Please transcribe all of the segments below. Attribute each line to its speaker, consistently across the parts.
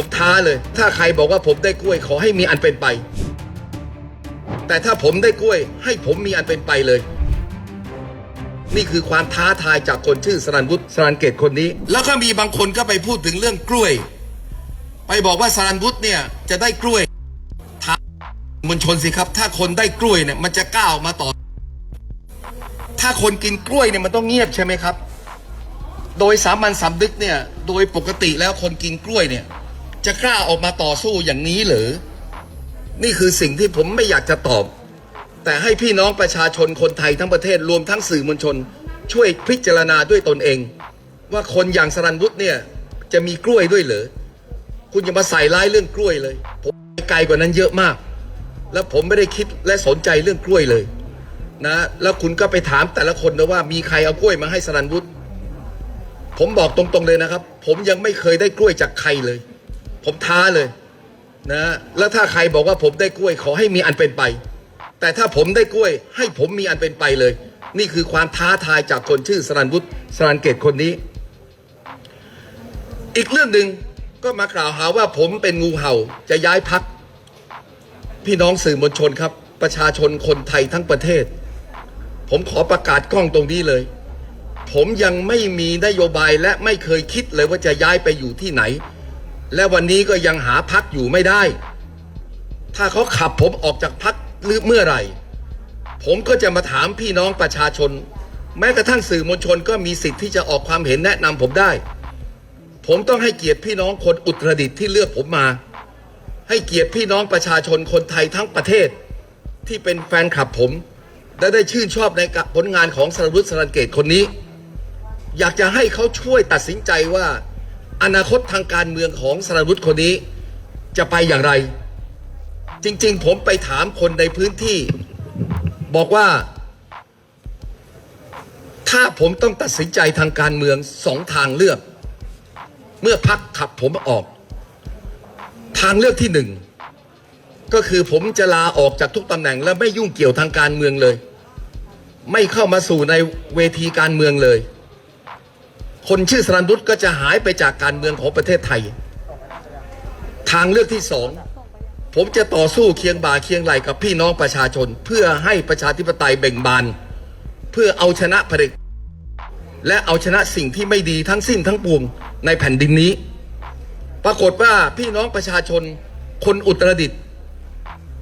Speaker 1: ผมท้าเลย ถ้าใครบอกว่าผมได้กล้วยขอให้มีอันเป็นไป แต่ถ้าผมได้กล้วยให้ผมมีอันเป็นไปเลย นี่คือความท้าทายจากคนชื่อสรันวุฒิสรันเกตคนนี้ แล้วก็มีบางคนก็ไปพูดถึงเรื่องกล้วย ไปบอกว่าสรันวุฒิเนี่ยจะได้กล้วยถามมวลชนสิครับ ถ้าคนได้กล้วยเนี่ยมันจะก้าวมาต่อ ถ้าคนกินกล้วยเนี่ยมันต้องเงียบใช่ไหมครับโดยสามัญสำนึกเนี่ย โดยปกติแล้วคนกินกล้วยเนี่ย จะกล้าออกมาต่อสู้อย่างนี้หรือ นี่คือสิ่งที่ผมไม่อยากจะตอบ แต่ให้พี่น้องประชาชนคนไทยทั้งประเทศรวมทั้งสื่อมวลชน ช่วยพิจารณาด้วยตนเอง ว่าคนอย่างสรันวุฒิเนี่ยจะมีกล้วยด้วยเหรอคุณอย่ามาใส่ร้ายเรื่องกล้วยเลย ผมไปไกลกว่านั้นเยอะมาก แล้วผมไม่ได้คิดและสนใจเรื่องกล้วยเลยนะแล้วคุณก็ไปถามแต่ละคนนะว่ามีใครเอากล้วยมาให้สรันวุฒิผมบอกตรงๆเลยนะครับ ผมยังไม่เคยได้กล้วยจากใครเลย ผมท้าเลยนะแล้วถ้าใครบอกว่าผมได้กล้วยขอให้มีอันเป็นไป แต่ถ้าผมได้กล้วย ให้ผมมีอันเป็นไปเลย นี่คือความท้าทายจากคนชื่อสรันวุฒิสรันเกตคนนี้ อีกเรื่องหนึ่งก็มากล่าวหาว่าผมเป็นงูเห่าจะย้ายพัก พี่น้องสื่อมวลชนครับ ประชาชนคนไทยทั้งประเทศ ผมขอประกาศกล้องตรงนี้เลย ผมยังไม่มีนโยบายและไม่เคยคิดเลยว่าจะย้ายไปอยู่ที่ไหน และวันนี้ก็ยังหาพักอยู่ไม่ได้ ถ้าเขาขับผมออกจากพักหรือเมื่อไหร่ ผมก็จะมาถามพี่น้องประชาชน แม้กระทั่งสื่อมวลชนก็มีสิทธิ์ที่จะออกความเห็นแนะนำผมได้ ผมต้องให้เกียรติพี่น้องคนอุตรดิตถ์ที่เลือกผมมา ให้เกียรติพี่น้องประชาชนคนไทยทั้งประเทศ ที่เป็นแฟนคลับผม และได้ชื่นชอบในผลงานของสรวุฒิสรันเกตคนนี้ อยากจะให้เขาช่วยตัดสินใจว่า อนาคตทางการเมืองของสรวุฒิคนนี้จะไปอย่างไร จริง ๆ ผมไปถามคนในพื้นที่ บอกว่า ถ้าผมต้องตัดสินใจทางการเมืองสองทางเลือก เมื่อพักขับผมออก ทางเลือกที่หนึ่งก็คือผมจะลาออกจากทุกตำแหน่ง และไม่ยุ่งเกี่ยวทางการเมืองเลย ไม่เข้ามาสู่ในเวทีการเมืองเลย คนชื่อสรันดุษก็จะหายไปจากการเมืองของประเทศไทย ทางเลือกที่สองผมจะต่อสู้เคียงบ่าเคียงไหลกับพี่น้องประชาชน เพื่อให้ประชาธิปไตยเบ่งบาน เพื่อเอาชนะเผด็จและเอาชนะสิ่งที่ไม่ดีทั้งสิ้นทั้งปวงในแผ่นดินนี้ ปรากฏว่าพี่น้องประชาชนคนอุตรดิตถ์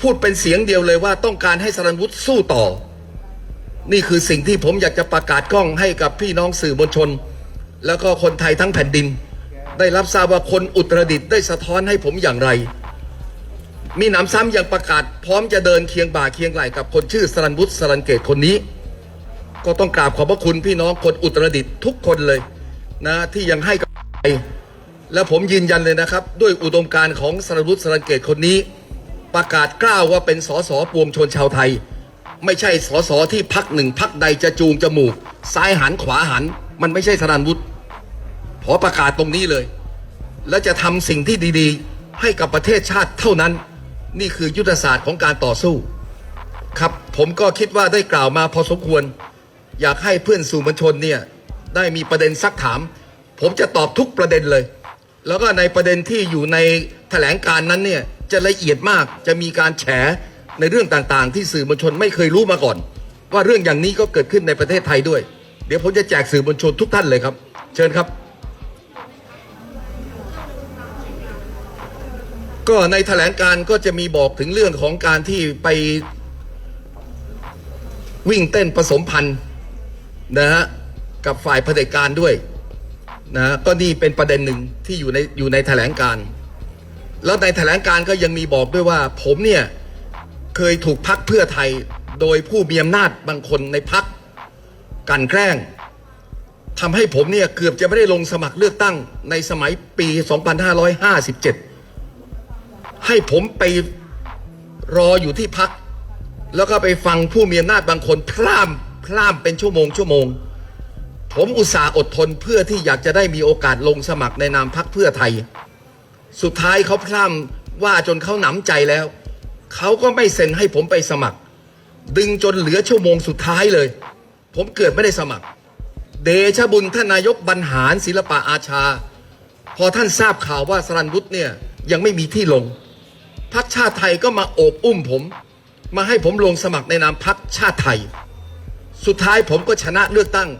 Speaker 1: พูดเป็นเสียงเดียวเลยว่าต้องการให้สรันวุฒิสู้ต่อ นี่คือสิ่งที่ผมอยากจะประกาศกล้องให้กับพี่น้องสื่อมวลชน แล้วก็คนไทยทั้งแผ่นดิน ได้รับทราบว่าคนอุตรดิตถ์ได้สะท้อนให้ผมอย่างไร มีหนำซ้ำยังประกาศ พร้อมจะเดินเคียงบ่าเคียงไหล่กับคนชื่อสรันวุฒิสรันเกตคนนี้ ก็ต้องกราบขอบพระคุณพี่น้องคนอุตรดิตถ์ทุกคนเลยนะที่ยังให้กับไทและผมยืนยันเลยนะครับ ด้วยอุดมการณ์ของสรันวุฒิสรันเกตคนนี้ ประกาศกล้าวว่าเป็นสสปวงชนชาวไทย ไม่ใช่สสที่พักหนึ่งพักใดจะจูงจมูกซ้ายหันขวาหัน มันไม่ใช่สรันวุฒิ ขอประกาศตรงนี้เลย และจะทำสิ่งที่ดีๆ ให้กับประเทศชาติเท่านั้น นี่คือยุทธศาสตร์ของการต่อสู้ ครับผมก็คิดว่าได้กล่าวมาพอสมควร อยากให้เพื่อนสื่อมวลชนเนี่ยได้มีประเด็นซักถาม ผมจะตอบทุกประเด็นเลย แล้วก็ในประเด็นที่อยู่ในแถลงการนั้นเนี่ยจะละเอียดมากจะมีการแฉในเรื่องต่างๆ ที่สื่อมวลชนไม่เคยรู้มาก่อน ว่าเรื่องอย่างนี้ก็เกิดขึ้นในประเทศไทยด้วย เดี๋ยวผมจะแจกสื่อมวลชนทุกท่านเลยครับ เชิญครับ ก็ในแถลงการก็จะมีบอกถึงเรื่องของการที่ไปวิ่งเต้นผสมพันธ์นะฮะกับฝ่ายเผด็จการด้วยนะก็นี่เป็นประเด็นหนึ่งที่อยู่ในอยู่ในแถลงการ แล้วในแถลงการก็ยังมีบอกด้วยว่า ผมเนี่ยเคยถูกพักเพื่อไทยโดยผู้มีอำนาจบางคนในพักกันแกล้งทำให้ผมเนี่ยเกือบจะไม่ได้ลงสมัครเลือกตั้งในสมัยปี 2557 ให้ผมไปรออยู่ที่พัก แล้วก็ไปฟังผู้มีอำนาจบางคนพร่ำพร่ำเป็นชั่วโมงชั่วโมง ผมอุตส่าห์อดทนเพื่อที่อยากจะได้มีโอกาสลงสมัครในนามพักเพื่อไทย สุดท้ายเขาพร่ำว่าจนเขาหนำใจแล้ว เขาก็ไม่เซ็นให้ผมไปสมัคร ดึงจนเหลือชั่วโมงสุดท้ายเลย ผมเกิดไม่ได้สมัคร เดชบุญท่านนายกบรรหารศิลปะอาชา พอท่านทราบข่าวว่าสรันวุฒิเนี่ยยังไม่มีที่ลง พักชาติไทยก็มาโอบอุ้มผม มาให้ผมลงสมัครในนามพักชาติไทย สุดท้ายผมก็ชนะเลือกตั้ง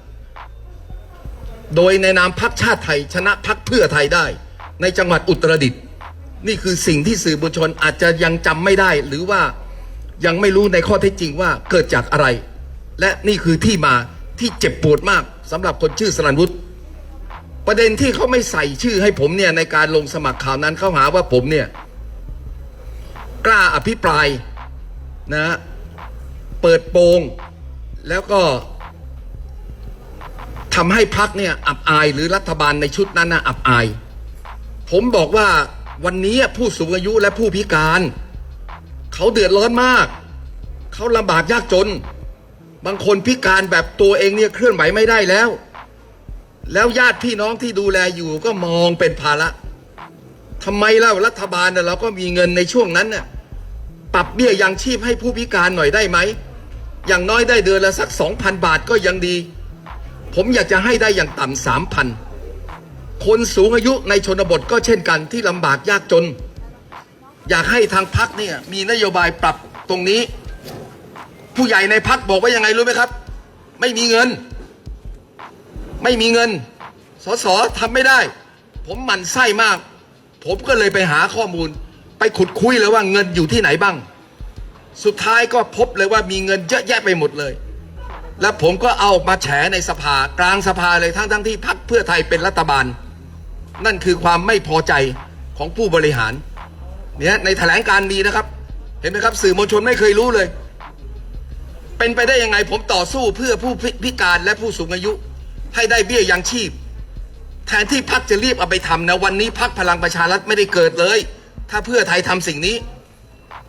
Speaker 1: โดยในนามพักชาติไทย ชนะพักเพื่อไทยได้ ในจังหวัดอุตรดิตถ์นี่คือสิ่งที่สื่อมวลชนอาจจะยังจำไม่ได้ หรือว่ายังไม่รู้ในข้อเท็จจริงว่าเกิดจากอะไร และนี่คือที่มาที่เจ็บปวดมากสำหรับคนชื่อสรันวุฒิประเด็นที่เขาไม่ใส่ชื่อให้ผมเนี่ยในการลงสมัครข่าวนั้นเขาหาว่าผมเนี่ย กล้าอภิปรายนะเปิดโปง แล้วก็ทำให้พักเนี่ยอับอายหรือรัฐบาลในชุดนั้นนะอับอาย ผมบอกว่าวันนี้ผู้สูงอายุและผู้พิการ เขาเดือดร้อนมาก เขาลำบากยากจน บางคนพิการแบบตัวเองเนี่ยเคลื่อนไหวไม่ได้แล้ว แล้วญาติพี่น้องที่ดูแลอยู่ก็มองเป็นภาระ ทำไมเล่ารัฐบาลน่ะเราก็มีเงินในช่วงนั้นน่ะปรับเบี้ยยังชีพให้ผู้พิการหน่อยได้ไหม อย่างน้อยได้เดือนละสักสองพันบาทก็ยังดี ผมอยากจะให้ได้อย่างต่ำสามพันคนสูงอายุในชนบทก็เช่นกันที่ลำบากยากจน อยากให้ทางพักเนี่ยมีนโยบายปรับตรงนี้ ผู้ใหญ่ในพักบอกว่ายังไงรู้ไหมครับ ไม่มีเงิน ไม่มีเงินสสทำไม่ได้ ผมหมั่นไส้มาก ผมก็เลยไปหาข้อมูล ไปขุดคุยเลยว่าเงินอยู่ที่ไหนบ้าง สุดท้ายก็พบเลยว่ามีเงินเยอะแยะไปหมดเลย แล้วผมก็เอามาแฉในสภากลางสภาเลยทั้งทั้งที่พักเพื่อไทยเป็นรัฐบาล นั่นคือความไม่พอใจของผู้บริหารเนี่ยในแถลงการณ์มีนะครับ เห็นไหมครับ สื่อมวลชนไม่เคยรู้เลย เป็นไปได้ยังไงผมต่อสู้เพื่อผู้พิพิการและผู้สูงอายุ ให้ได้เบี้ยยังชีพ แทนที่พักจะรีบเอาไปทำนะวันนี้พักพลังประชารัฐไม่ได้เกิดเลย ถ้าเพื่อไทยทำสิ่งนี้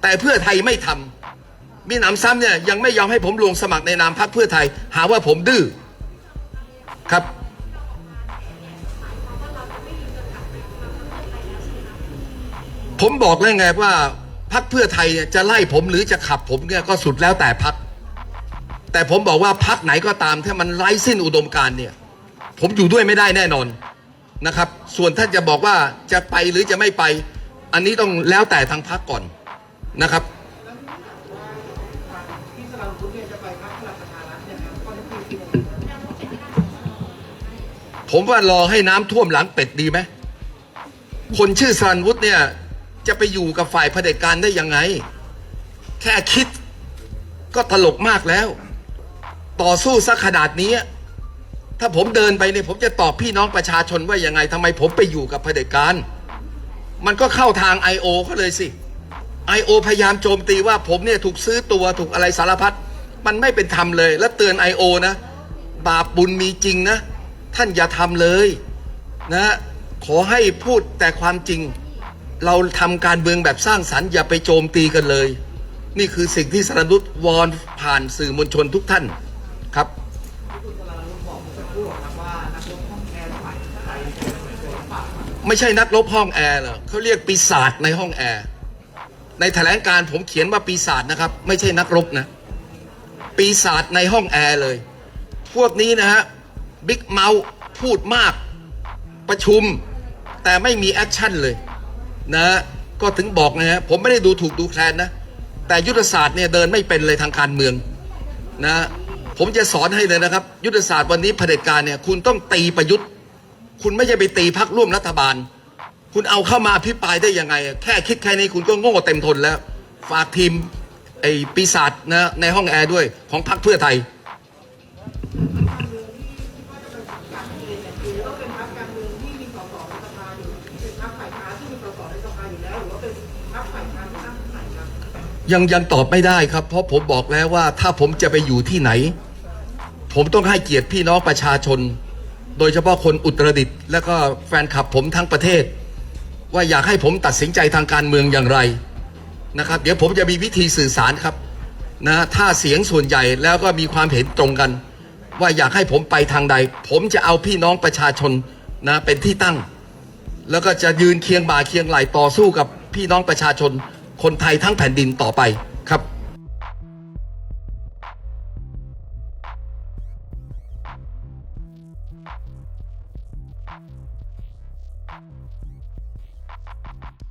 Speaker 1: แต่เพื่อไทยไม่ทำมีหนำซ้ำเนี่ยยังไม่ยอมให้ผมลงสมัครในนามพักเพื่อไทย หาว่าผมดื้อครับผมบอกแล้วไงว่าพักเพื่อไทยจะไล่ผมหรือจะขับผมเนี่ยก็สุดแล้วแต่พัก แต่ผมบอกว่าพักไหนก็ตามถ้ามันไร้สิ้นอุดมการเนี่ย ผมอยู่ด้วยไม่ได้แน่นอน นะครับ ส่วนท่านจะบอกว่าจะไปหรือจะไม่ไป อันนี้ต้องแล้วแต่ทางพักก่อนนะครับผมว่ารอให้น้ำท่วมหลังเป็ดดีไหม คนชื่อสันวุฒิเนี่ย จะไปอยู่กับฝ่ายเผด็จการได้ยังไง แค่คิดก็ตลกมากแล้ว ต่อสู้สักขนาดนี้ ถ้าผมเดินไปเนี่ยผมจะตอบพี่น้องประชาชนว่ายังไงทำไมผมไปอยู่กับเผด็จการ มันก็เข้าทาง I.O. เขาเลยสิ I.O. พยายามโจมตีว่าผมเนี่ยถูกซื้อตัวถูกอะไรสารพัดมันไม่เป็นธรรมเลย และเตือน I.O. นะ บาปบุญมีจริงนะ ท่านอย่าทำเลยนะขอให้พูดแต่ความจริง เราทำการเมืองแบบสร้างสรรค์อย่าไปโจมตีกันเลย นี่คือสิ่งที่สรนุษวอนผ่านสื่อมวลชนทุกท่านครับ ไม่ใช่นักรบห้องแอร์เหรอเขาเรียกปีศาจในห้องแอร์ ในแถลงการผมเขียนว่าปีศาจนะครับ ไม่ใช่นักรบนะ ปีศาจในห้องแอร์เลย พวกนี้นะฮะบิ๊กเมาส์พูดมาก ประชุม แต่ไม่มีแอคชั่นเลยนะก็ถึงบอกนะฮะผมไม่ได้ดูถูกดูแคลนนะ แต่ยุทธศาสตร์เนี่ยเดินไม่เป็นเลยทางการเมืองนะผมจะสอนให้เลยนะครับ ยุทธศาสตร์วันนี้เผด็จการเนี่ยคุณต้องตีประยุทธ์ คุณไม่ใช่ไปตีพักร่วมรัฐบาล คุณเอาเข้ามาพิปรายได้ยังไง แค่คิดแค่นี้คุณก็โง่เต็มทนแล้ว ฝากทีมไอ้ปีศาจนะในห้องแอร์ด้วยของพักเพื่อไทยยังยังตอบไม่ได้ครับ เพราะผมบอกแล้วว่าถ้าผมจะไปอยู่ที่ไหน ผมต้องให้เกียรติพี่น้องประชาชน โดยเฉพาะคนอุตรดิตถ์และก็แฟนคลับผมทั้งประเทศ ว่าอยากให้ผมตัดสินใจทางการเมืองอย่างไรนะครับ เดี๋ยวผมจะมีวิธีสื่อสารครับนะถ้าเสียงส่วนใหญ่แล้วก็มีความเห็นตรงกัน ว่าอยากให้ผมไปทางใด ผมจะเอาพี่น้องประชาชนนะเป็นที่ตั้ง แล้วก็จะยืนเคียงบ่าเคียงไหลต่อสู้กับพี่น้องประชาชนคนไทยทั้งแผ่นดินต่อไปครับ thank you